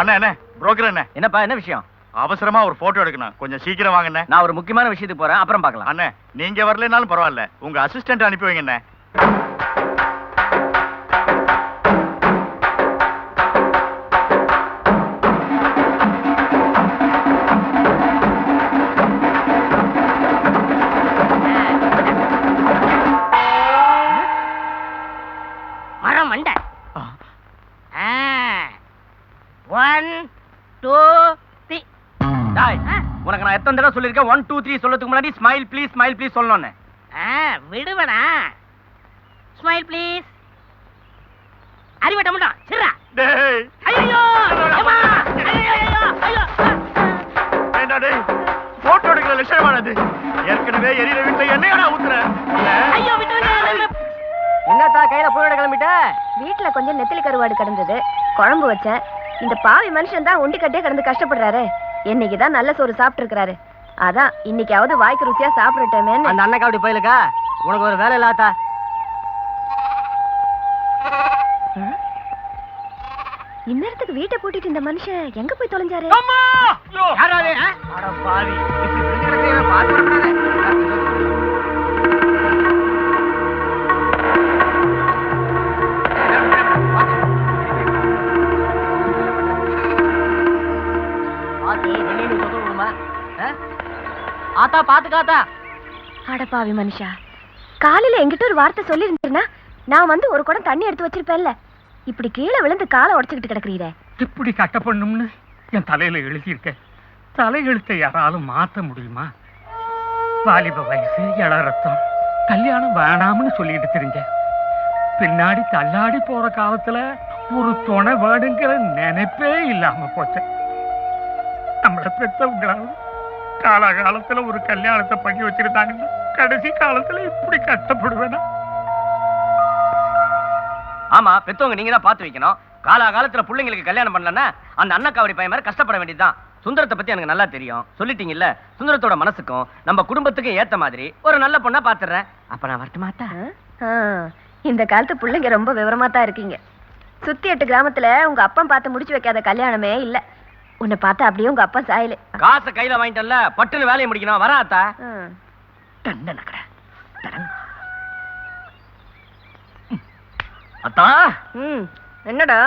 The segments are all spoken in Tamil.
அண்ணா என்ன புரோக்கர் என்ன என்னப்பா என்ன விஷயம்? அவசரமா ஒரு போட்டோ எடுக்கணும். கொஞ்சம் சீக்கிரம் வாங்க அண்ணே. நான் ஒரு முக்கியமான விஷயத்துக்கு போறேன். அப்புறம் பார்க்கலாம். அண்ணே நீங்க வரலைனாலும் பரவாயில்ல. உங்க அசிஸ்டன்ட் அனுப்பி வைங்க ஒன் டூ த்ரீ டாய் உனக்கு நான் எத்தனை தடவை சொல்லியிருக்கேன்? ஒன் டூ த்ரீ சொல்றதுக்கு முன்னாடி ஸ்மைல் ப்ளீஸ் ஸ்மைல் ப்ளீஸ் சொல்லணும்னு. விடுவனா ஸ்மைல் ப்ளீஸ் அறிவட்ட மட்டும் சிறா டேய். ஐயோ ஏம்மா! ஐயோ, ஐயோ. ஏண்டா டேய்? போட்டோ எடுக்கிற லட்சணமானது. ஏற்கனவே எரியிற வீட்டுல என்னையோட ஊத்துற? ஐயோ விட்டுருங்க என்னத்தா கையில பூனோட கிளம்பிட்ட? வீட்ல கொஞ்சம் நெத்திலி கருவாடு கிடந்தது. குழம்பு வச்சேன் இந்த பாவி மனுஷன் தான் ஒண்டி கட்டே கிடந்து கஷ்டப்படுறாரு. இன்னைக்கு தான் நல்ல சோறு சாப்பிட்டு இருக்காரு அதான் இன்னைக்காவது வாய்க்கு ருசியா சாப்பிடட்டேமேன்னு. அந்த அண்ணன் காவடி போயிலுக்கா உனக்கு ஒரு வேலை இல்லாத்தா இந்நேரத்துக்கு வீட்டை பூட்டிட்டு இந்த மனுஷன் எங்க போய் தொலைஞ்சாரு? ஆத்தா பாத்துக்காத்தா அட பாவி மனுஷா காலையில என்கிட்ட ஒரு வார்த்தை சொல்லியிருந்தா நான் வந்து ஒரு குடம் தண்ணி எடுத்து வச்சிருப்பேன்ல. இப்படி கீழே விழுந்து காலை உடைச்சுக்கிட்டு கிடக்குறீரே. இப்படி கட்டப்படணும்னு என் தலையில எழுதியிருக்க. தலை எழுத்தை யாராலும் மாத்த முடியுமா? வாலிப வயசு இள ரத்தம் கல்யாணம் வேணாம்னு சொல்லிட்டு தெரிஞ்ச. பின்னாடி தள்ளாடி போற காலத்துல ஒரு துணை வேணுங்கிற நினைப்பே இல்லாம போச்சு. நம்மள பெத்தவங்களால காலகாலத்துல ஒரு கல்யாணத்தை பண்ணி வச்சிருந்தாங்கன்னா கடைசி காலத்துல இப்படி கஷ்டப்படுவேனா? ஆமா பெத்தவங்க நீங்க தான் பாத்து வைக்கணும். காலா காலத்துல பிள்ளைங்களுக்கு கல்யாணம் பண்ணலன்னா அந்த அண்ணன் காவடி பையன் மாதிரி கஷ்டப்பட வேண்டியதுதான். சுந்தரத்தை பத்தி எனக்கு நல்லா தெரியும். சொல்லிட்டீங்கல்ல சுந்தரத்தோட மனசுக்கும் நம்ம குடும்பத்துக்கும் ஏத்த மாதிரி ஒரு நல்ல பொண்ணா பாத்துறேன் அப்ப நான் வரட்டுமாத்தா இந்த காலத்து பிள்ளைங்க ரொம்ப விவரமா தான் இருக்கீங்க. சுத்தி எட்டு கிராமத்துல உங்க அப்பா பார்த்து முடிச்சு வைக்காத கல்யாணமே இல்ல. உன்னை பார்த்தா அப்படியே உங்க அப்பா சாயலு. காசை கையில வாங்கிட்டல பட்டுன்னு வேலையை முடிக்கணும்? வராத்தா ஆ. தண்ட நக்கட அத்தா. என்னடா?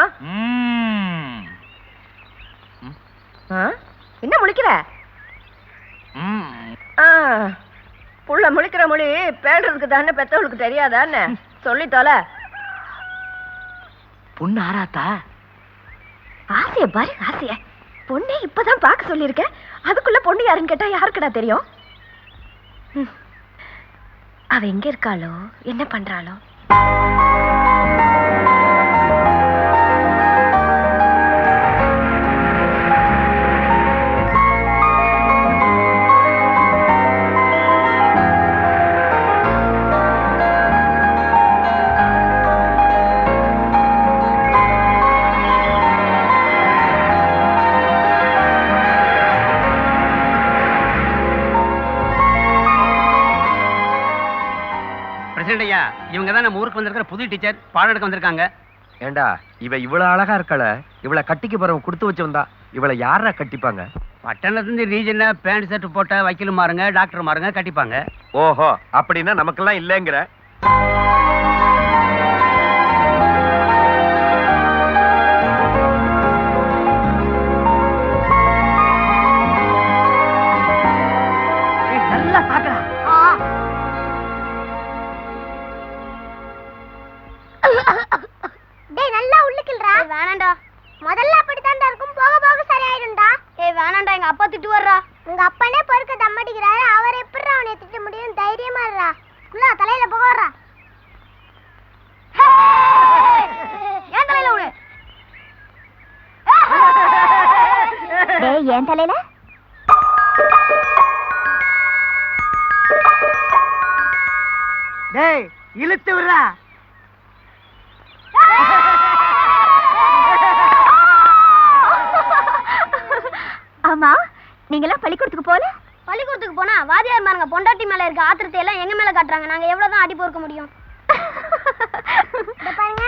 என்ன முழிக்கிற? புள்ள முழிக்கிற மொழி பேடுறதுக்கு தானே பெத்தவளுக்கு தெரியாதான்னு. சொல்லி தொலை. பொண்ணு ஆறாத்தா ஆசைய பாரு ஆசைய. பொண்ணே இப்பதான் பார்க்க சொல்லியிருக்கேன். அதுக்குள்ள பொண்ணு யாருன்னு கேட்டா யாருக்குடா தெரியும்? அவ எங்க இருக்காளோ? என்ன பண்றாளோ? புது டீச்சர் பாடம் எடுக்க வந்திருக்காங்க. ஏண்டா இவ இவ்வளவு அழகா இருக்கல. இவளை கட்டிக்க போறவன் கொடுத்து வச்சவன் இவளை யாரா கட்டிப்பாங்க? பட்டணத்துலேருந்து ரீஜனை பேண்ட் ஷர்ட் போட்ட வக்கீல் மாறுங்க டாக்டர் மாறுங்க கட்டிப்பாங்க. ஓஹோ அப்படின்னா நமக்கெல்லாம் இல்லைங்கிற. டேய் நல்லா உள்ளுக்குல்றா. வேணாம்டா முதல்ல அப்படித்தான்டா இருக்கும். போக போக சரியாயிடும்டா ஏய் வேணாம்டா எங்க அப்பா திட்டு வர்றா. உங்க அப்பனே பொறுக்க தம்மடிக்கிறாரு அவர் எப்படிடா அவனை திட்ட முடியும்? தைரியமா இருடா. உள்ள தலையில போக வர்றா. ஏன் தலையில விடு டேய் ஏன் தலையில? டேய் இழுத்து விடுறா. நீங்களாம் பள்ளிக்கூடத்துக்கு போல? பள்ளிக்கூடத்துக்கு போனா வாதியார் மாருங்க பொண்டாட்டி மேல இருக்க ஆத்திரத்தை எல்லாம் எங்க மேல காட்டுறாங்க? நாங்க எவ்வளவுதான் அடி பொறுக்க முடியும்? இத பாருங்க.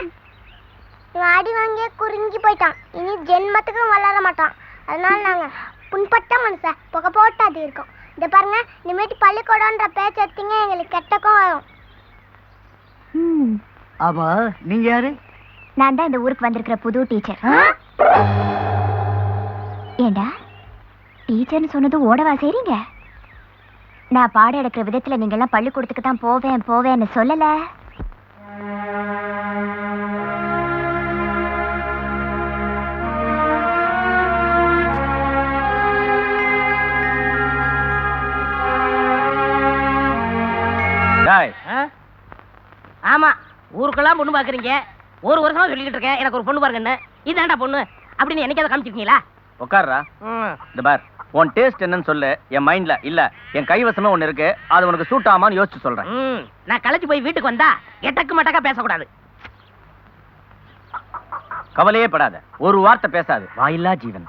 இவன் அடி வாங்கியே குறுங்கி போயிட்டான். இனி ஜென்மத்துக்கும் வளர மாட்டான். அதனால நாங்க புண்பட்ட மனுஷன் புகை போட்டு அது இருக்கோம். இதை பாருங்க இனிமேட்டு பள்ளிக்கூடம்ன்ற பேச்சு எடுத்தீங்க எங்களுக்கு கெட்டக்கும் வரும் ஆமா நீங்க யாரு? நான் தான் இந்த ஊருக்கு வந்திருக்கிற புது டீச்சர். ஏண்டா? டீச்சர்னு சொன்னதும் ஓடவா செய்றீங்க? நான் பாடம் எடுக்கிற விதத்துல நீங்க எல்லாம் பள்ளிக்கூடத்துக்கு தான் போவேன் போவேன்னு சொல்லல. ஆமா ஊருக்கெல்லாம் பொண்ணு பாக்குறீங்க. ஒரு வருஷமா சொல்லிக்கிட்டு இருக்கேன் எனக்கு ஒரு பொண்ணு பாருங்கன்னு. இதாண்டா பொண்ணு? அப்படின்னு என்னைக்காவது காமிச்சிருக்கீங்களா? உட்கார்றா இந்த பார். உன் டேஸ்ட் என்னன்னு சொல்லு. என் மைண்ட்ல இல்ல என் கைவசமே ஒண்ணு இருக்கு. அது உனக்கு சூட் ஆமான்னு யோசிச்சு சொல்றேன். நான் களைச்சு போய் வீட்டுக்கு வந்தா எட்டக்கு மட்டக்கா பேசக்கூடாது? கவலையே படாத. ஒரு வார்த்தை பேசாது. வாயில்லா ஜீவன்.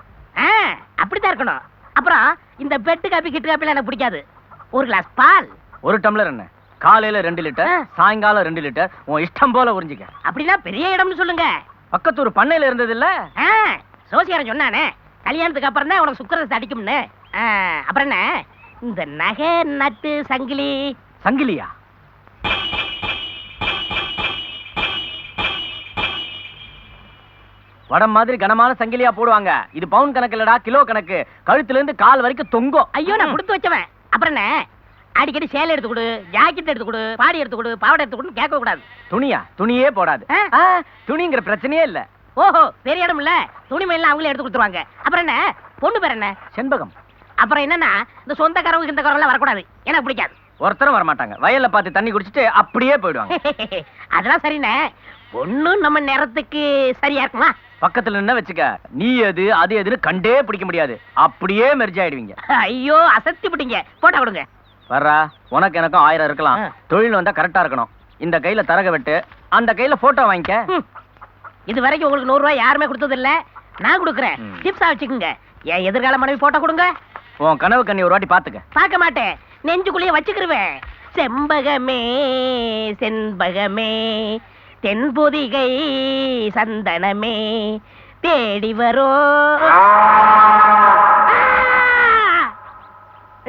அப்படித்தான் இருக்கணும். அப்புறம் இந்த பெட்டு காப்பி கிட்டு காப்பிலாம் எனக்கு பிடிக்காது. ஒரு கிளாஸ் பால். ஒரு டம்ளர் என்ன? காலையில ரெண்டு லிட்டர். சாயங்காலம் ரெண்டு லிட்டர் உன் இஷ்டம் போல உறிஞ்சிக்க. அப்படின்னா பெரிய இடம்னு சொல்லுங்க. பக்கத்தூர் பண்ணையில இருந்தது இல்ல? சோசியாரன் சொன்னானே. கல்யாணத்துக்கு அப்புறம் தான் உனக்கு சுக்கரத்தை அடிக்கும்னு. அப்புறம் என்ன? இந்த நகை நட்டு சங்கிலி. சங்கிலியா? வடம் மாதிரி கனமான சங்கிலியா போடுவாங்க. இது பவுன் கணக்கு இல்லடா கிலோ கணக்கு. கழுத்துல இருந்து கால் வரைக்கும் தொங்கும். ஐயோ நான் கொடுத்து வச்சவன். அப்புறம் என்ன? அடிக்கடி சேலை எடுத்து கொடு ஜாக்கெட் எடுத்து கொடு பாடி எடுத்து கொடு பாவாடை எடுத்து கொடுன்னு கேட்க கூடாது துணியா? துணியே போடாது. துணிங்கிற பிரச்சனையே இல்ல. ஓஹோ பெரிய இடம் இல்ல. துணிமணிலாம் அவங்களே எடுத்து கொடுத்துருவாங்க. அப்புறம் என்ன? பொண்ணு பேர் என்ன? செண்பகம். அப்புறம் என்னன்னா இந்த சொந்தக்காரவங்க இந்த எல்லாம் வரக்கூடாது. எனக்கு பிடிக்காது. ஒருத்தரும் வரமாட்டாங்க. வயல்ல பார்த்து தண்ணி குடிச்சிட்டு அப்படியே போயிடுவாங்க. அதெல்லாம் சரிண்ணே. பொண்ணு நம்ம நேரத்துக்கு சரியா இருக்குமா? பக்கத்துல நின்னு வச்சுக்க. நீ எது அது எதுன்னு கண்டே பிடிக்க முடியாது. அப்படியே மெர்ஜ் ஆயிடுவீங்க. ஐயோ அசத்தி பிடிங்க. போட்டா கொடுங்க. வர்றா உனக்கு எனக்கும் ஆயிரம் இருக்கலாம். தொழில் வந்தா கரெக்டா இருக்கணும். இந்த கையில தரக வெட்டு அந்த கையில போட்டோ வாங்கிக்க. இது வரைக்கும் உங்களுக்கு நூறு ரூபாய் யாருமே கொடுத்தது இல்ல நான் கொடுக்குறேன். டிப்ஸா வச்சுக்கோங்க. என் எதிர்கால மனைவி போட்டோ கொடுங்க. உன் கனவு கண்ணி ஒரு வாட்டி பாத்துக்க பார்க்க மாட்டேன். நெஞ்சுக்குள்ளேயே வச்சுக்கிருவேன். செம்பகமே செண்பகமே தென்பொதிகை சந்தனமே தேடி வரோ.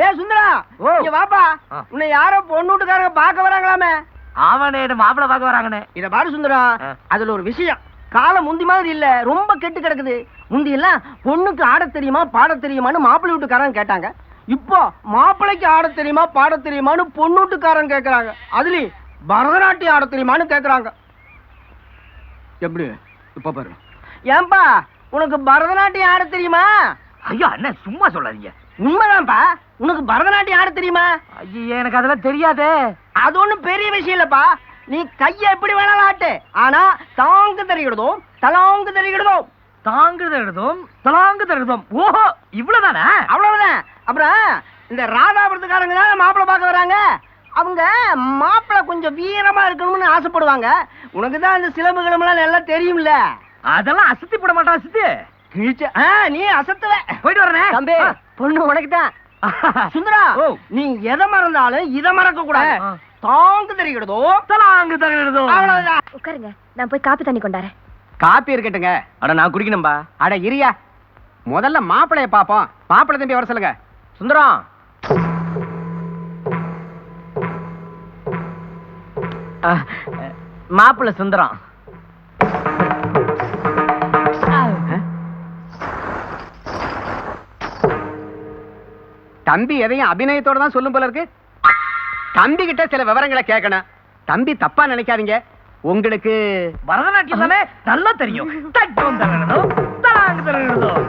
ஏ சுந்தரா. இங்க வாப்பா. உன்னை யாரோ பொண்ணு வீட்டுக்காரங்க பார்க்க வராங்களாமே. அவனே மாப்பிள்ள பார்க்க வராங்கன்னு இத பாரு சுந்தரா. அதுல ஒரு விஷயம். காலம் முந்தி மாதிரி இல்ல ரொம்ப கெட்டு கிடக்குது. முந்தி எல்லாம் பொண்ணுக்கு ஆடத் தெரியுமா பாடத் தெரியுமான்னு மாப்பிள்ளை வீட்டுக்காரங்க கேட்டாங்க. இப்போ மாப்பிள்ளைக்கு ஆடத் தெரியுமா பாடத் தெரியுமான்னு பொண்ணு வீட்டுக்காரங்க கேக்குறாங்க. அதுலயும் பரதநாட்டியம் ஆடத் தெரியுமான்னு கேக்குறாங்க. எப்படி? இப்ப பாரு. ஏன்பா உனக்கு பரதநாட்டியம் ஆடத் தெரியுமா? ஐயா அண்ணன் சும்மா சொல்லாதீங்க. உண்மைதான்ப்பா உனக்கு பரதநாட்டியம் ஆடத் தெரியுமா? ஐயா எனக்கு அதெல்லாம் தெரியாதே. அது ஒண்ணும் பெரிய விஷயம் இல்லப்பா. நீ கைய எப்படி வேணாலும் ஆட்டு. ஆனா தாங்கு தெரிகிறதும் தலாங்கு தெரிகிறதும் தாங்கு தருதும் தலாங்கு தருதும் ஓஹோ இவ்வளவுதானே? அவ்வளவுதான். அப்புறம் இந்த ராதாபுரத்துக்காரங்க தான் மாப்பிள்ளை பார்க்க வராங்க? அவங்க மாப்பிள்ளை கொஞ்சம் வீரமா இருக்கணும்னு ஆசைப்படுவாங்க. உனக்கு தான் இந்த சிலம்பு கிளம்புலாம் நல்லா தெரியும்ல. அதெல்லாம் அசத்தி போட மாட்டான் அசத்தி. கிழிச்ச நீ அசத்துவ. போயிட்டு வரேன். தம்பி பொண்ணு உனக்கு தான். சுந்தரா. நீ எதை மறந்தாலும் இதை மறக்க கூடாது. தாங்கு தெரிகிறதோ? தலாங்கு அவ்வளவுதான். உட்காருங்க. நான் போய் காப்பி தண்ணி கொண்டாரேன் காப்பி இருக்கட்டுங்க. அட நான் குடிக்கணும்பா. அட இரியா. முதல்ல மாப்பிளைய பாப்போம் மாப்பிள்ளை தம்பி வர சொல்லுங்க. சுந்தரம். மாப்பிள்ள சுந்தரம். தம்பி எதையும் அபிநயத்தோட தான் சொல்லும் போல இருக்கு. தம்பி கிட்ட சில விவரங்களை கேட்கணும் தம்பி தப்பா நினைக்காதீங்க உங்களுக்கு பரதநாட்டியம் தானே நல்லா தெரியும் தட்டும் தகனதும் தலாங்கு தகனதும்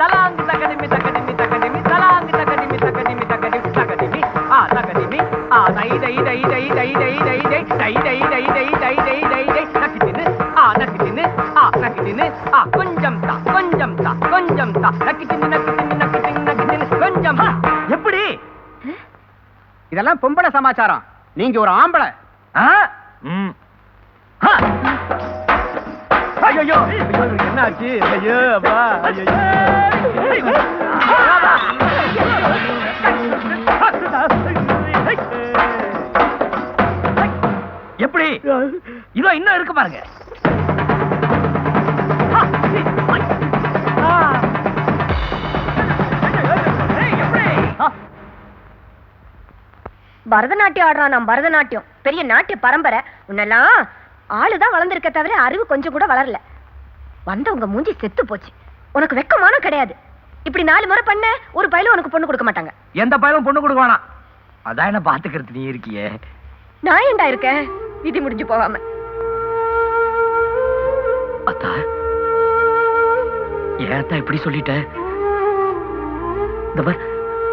தலாங்கு தகடிமி தகடிமி தகடிமி தலாங்கு தகடிமி தகடிமி தகடிமி தகடிமி ஆ தகடிமி ஆ தை தை தை தை தை தை தை தை தை தை தை தை தை தை தை தை நக்கிட்டின்னு ஆ தின்னு ஆ நக்கிட்டின்னு ஆ கொஞ்சம் தா கொஞ்சம் தா கொஞ்சம் தா நக்கிட்டின்னு இதெல்லாம் பொம்பளை சமாச்சாரம். நீங்க ஒரு ஆம்பளை. ஐயோ என்ன ஆச்சு ஐயோ அப்பா ஐயோ எப்படி? இதோ இன்னும் இருக்கு பாருங்க. பரதநாட்டியம் ஆடுறான் நான் பரதநாட்டியம். பெரிய நாட்டிய பரம்பரை. உன்னெல்லாம் ஆளுதான் வளர்ந்துருக்க தவிர அறிவு கொஞ்சம் கூட வளரல. வந்தவங்க மூஞ்சி செத்து போச்சு. உனக்கு வெக்கமான கிடையாது. இப்படி நாலு முறை பண்ண ஒரு பையில உனக்கு பொண்ணு கொடுக்க மாட்டாங்க. எந்த பையனும் பொண்ணு கொடுக்க வேணாம் அதான் என்ன பாத்துக்கிறது நீ இருக்கியே. நான் ஏன்டா இருக்கேன்? விதி முடிஞ்சு போகாம. அத்தா ஏன் இப்படி சொல்லிட்ட? இந்த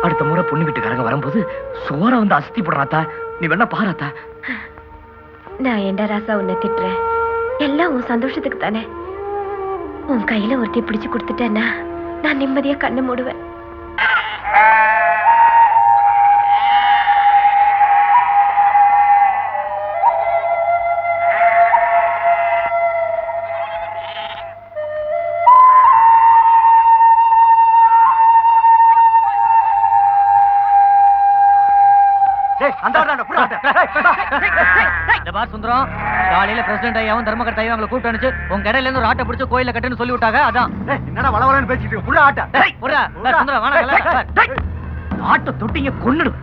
அடுத்த முறை பொண்ணு வீட்டுக்காரங்க வரும்போது சோற வந்து அசத்தி போடுறாத்தா. நீ வேணா பாராத்தா. நான் என்ன ராசா உன்னை திட்டுறேன்? எல்லாம் உன் சந்தோஷத்துக்கு தானே? உன் கையில ஒருத்தி பிடிச்சு கொடுத்துட்டேன்னா நான் நிம்மதியா கண்ணு மூடுவேன். இந்த பார் சுந்தரம் காலையில பிரசிடண்ட் ஐயாவும் தர்மகர்த்த ஐயா அவங்களை கூப்பிட்டு அனுப்பிச்சு உங்க கடையில இருந்து ஒரு ஆட்டை பிடிச்சு கோயில கட்டுன்னு சொல்லி விட்டாங்க அதான். என்னடா வளவலன்னு பேசிட்டு புள்ள ஆட்டா. சுந்தரம், தொட்டிங்க கொன்னுடும்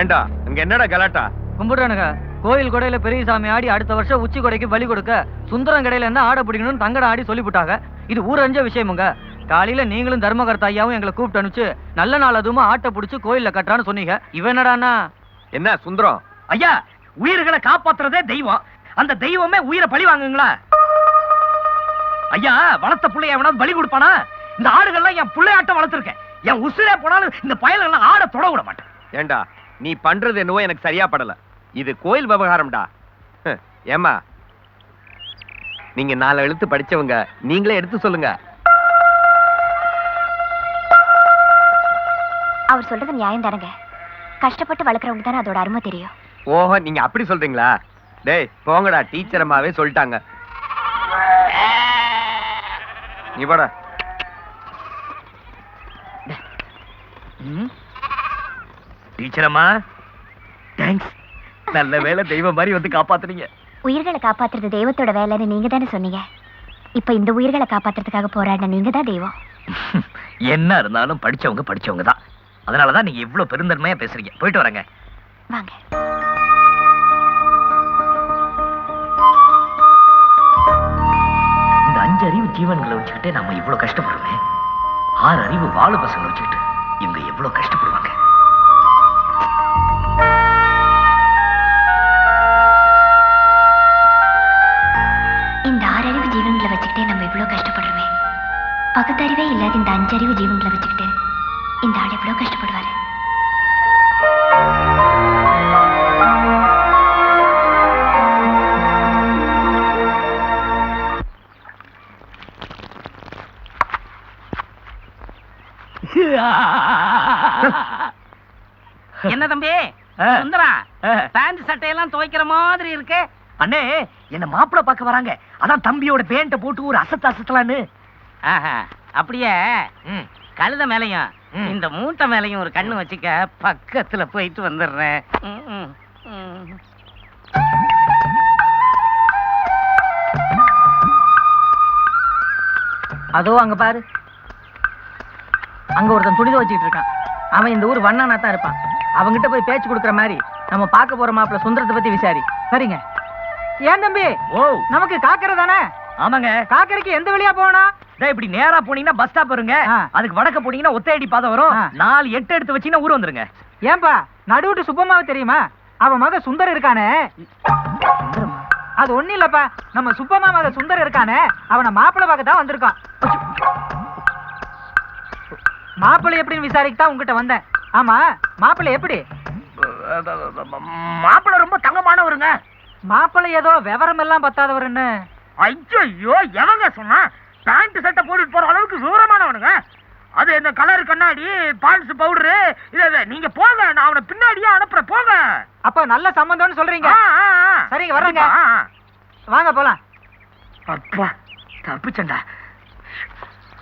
ஏண்டா அங்க என்னடா கலாட்டா? கும்பிடுறானுங்க. கோயில் கொடையில பெரிய சாமி ஆடி அடுத்த வருஷம் உச்சி கொடைக்கு பலி கொடுக்க சுந்தரம் கடையில இருந்து ஆடை பிடிக்கணும்னு தங்கட ஆடி சொல்லிவிட்டாங்க. இது ஊரறிஞ்ச விஷயமுங்க. காலையில நீங்களும் தர்மகர்த்த ஐயாவும் எங்களை கூப்பிட்டு அனுப்பிச்சு நல்ல நாள் அதுவும் ஆட்டை பிடிச்சு கோயில்ல கட்டுறான்னு சொன்னீங்க. இவன் என்ன சுந்தரம்? ஐயா உயிர்களை காப்பாத்துறதே தெய்வம். அந்த தெய்வமே உயிரை பழி வாங்குங்களா? ஐயா வளர்த்த புள்ளைய எவனாவது பலி கொடுப்பானா? இந்த ஆடுகள்லாம் என் புள்ளையாட்டம் வளர்த்துருக்கேன். என் உசுரே போனாலும் இந்த பயல்கள்லாம் ஆட தொட விட மாட்டேன். ஏண்டா நீ பண்றது என்னவோ எனக்கு சரியா படல. இது கோயில் விவகாரம்டா. ஹ், ஏம்மா? நீங்க நாலு எழுத்து படிச்சவங்க நீங்களே எடுத்து சொல்லுங்க. அவர் சொல்றது நியாயம் தானங்க? கஷ்டப்பட்டு வளர்க்குறவங்க தானே அதோட அருமை தெரியும். ஓஹோ நீங்க அப்படி சொல்றீங்களா? டேய் போங்கடா டீச்சர் அம்மாவே சொல்லிட்டாங்க. நீ போடா. டீச்சர் அம்மா தேங்க்ஸ் நல்ல வேளை தெய்வம் மாதிரி வந்து காப்பாத்துனீங்க. உயிர்களை காப்பாத்துறது தெய்வத்தோட வேலைன்னு நீங்க தானே சொன்னீங்க. இப்ப இந்த உயிர்களை காப்பாத்துறதுக்காக போராடின நீங்க தான் தெய்வம். என்ன இருந்தாலும் படிச்சவங்க படிச்சவங்க தான். அதனாலதான் நீங்க இவ்வளவு பெருந்தன்மையா பேசுறீங்க. போயிட்டு வரேங்க. வாங்க. இந்த அஞ்சு அறிவு ஜீவன்களை வச்சுக்கிட்டே நம்ம இவ்வளவு கஷ்டப்படுறோமே. ஆறு அறிவு வாழு பசங்களை வச்சுக்கிட்டு இவங்க எவ்வளவு கஷ்டப்படுவாங்க? பேண்ட் சட்டையெல்லாம் துவைக்கிற மாதிரி இருக்கு. அண்ணே என்ன மாப்பிளை பார்க்க வராங்க. அதான் தம்பியோட பேண்ட போட்டு ஒரு அசத்து அசத்தலான்னு. அப்படியே. கழுத மேலையும். இந்த மூட்டை மேலையும் ஒரு கண்ணு வச்சுக்க பக்கத்துல போயிட்டு வந்துடுறேன். அதோ அங்க பாரு. அங்க ஒருத்தன் துணி துவச்சிட்டு இருக்கான். அவன் இந்த ஊர் வண்ணானா தான் இருப்பான். அவங்கிட்ட போய் பேச்சு கொடுக்குற மாதிரி. நம்ம பார்க்க போற மாப்பிள்ள சுந்தரத்தை பத்தி விசாரி. சரிங்க. ஏன் தம்பி? ஓ. நமக்கு காக்கரை தானே? ஆமாங்க. காக்கரைக்கு எந்த வழியா டேய், இப்படி நேரா போனீங்கன்னா பஸ் ஸ்டாப் வருங்க. அதுக்கு வடக்க போனீங்கன்னா ஒத்தையடி பாதை வரும். நாலு எட்டு எடுத்து வச்சீங்கன்னா ஊர் வந்துருங்க. ஏன்பா நடுவுட்டு சுப்பமாவை தெரியுமா? அவன் மக சுந்தர் இருக்கானே. அது ஒண்ணு இல்லப்பா. நம்ம சுப்பமா மக சுந்தர் இருக்கானே. அவனை மாப்பிள்ளை பார்க்க தான் வந்திருக்கான். மாப்பிள்ளை எப்படின்னு விசாரிக்க தான் உங்ககிட்ட வந்தேன். ஆமா மாப்பிள்ளை எப்படி? மாப்பிள ரொம்ப தங்கமானவருங்க. மாப்பிள்ளை ஏதோ விவரம் எல்லாம் பத்தாதவருன்னு. ஐயோ எவங்க சொன்னா பேண்ட் சட்டை போட்டுட்டு போற அளவுக்கு விவரமானவனுங்க? அது இந்த கலர் கண்ணாடி பால்ஸ் பவுடரு இத நீங்க போங்க நான் அவனை பின்னாடியே அனுப்புறேன் போங்க. அப்ப நல்ல சம்பந்தம்னு சொல்றீங்க. சரிங்க, வர்றேங்க. வாங்க போலாம். அப்பா தப்பிச்சண்டா